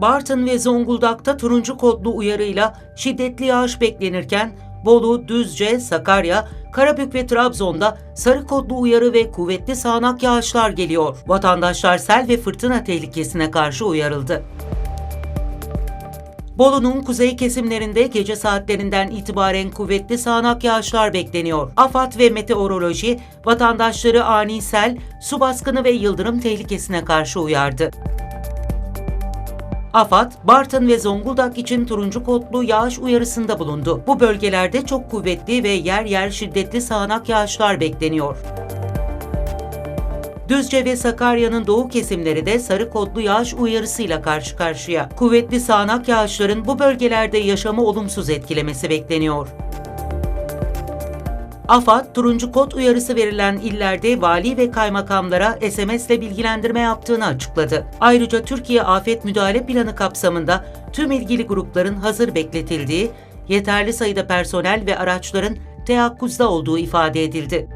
Bartın ve Zonguldak'ta turuncu kodlu uyarıyla şiddetli yağış beklenirken Bolu, Düzce, Sakarya, Karabük ve Trabzon'da sarı kodlu uyarı ve kuvvetli sağanak yağışlar geliyor. Vatandaşlar sel ve fırtına tehlikesine karşı uyarıldı. Bolu'nun kuzey kesimlerinde gece saatlerinden itibaren kuvvetli sağanak yağışlar bekleniyor. AFAD ve meteoroloji vatandaşları ani sel, su baskını ve yıldırım tehlikesine karşı uyardı. AFAD, Bartın ve Zonguldak için turuncu kodlu yağış uyarısında bulundu. Bu bölgelerde çok kuvvetli ve yer yer şiddetli sağanak yağışlar bekleniyor. Düzce ve Sakarya'nın doğu kesimleri de sarı kodlu yağış uyarısıyla karşı karşıya. Kuvvetli sağanak yağışların bu bölgelerde yaşamı olumsuz etkilemesi bekleniyor. AFAD, turuncu kod uyarısı verilen illerde vali ve kaymakamlara SMS ile bilgilendirme yaptığını açıkladı. Ayrıca Türkiye Afet Müdahale Planı kapsamında tüm ilgili grupların hazır bekletildiği, yeterli sayıda personel ve araçların teyakkuzda olduğu ifade edildi.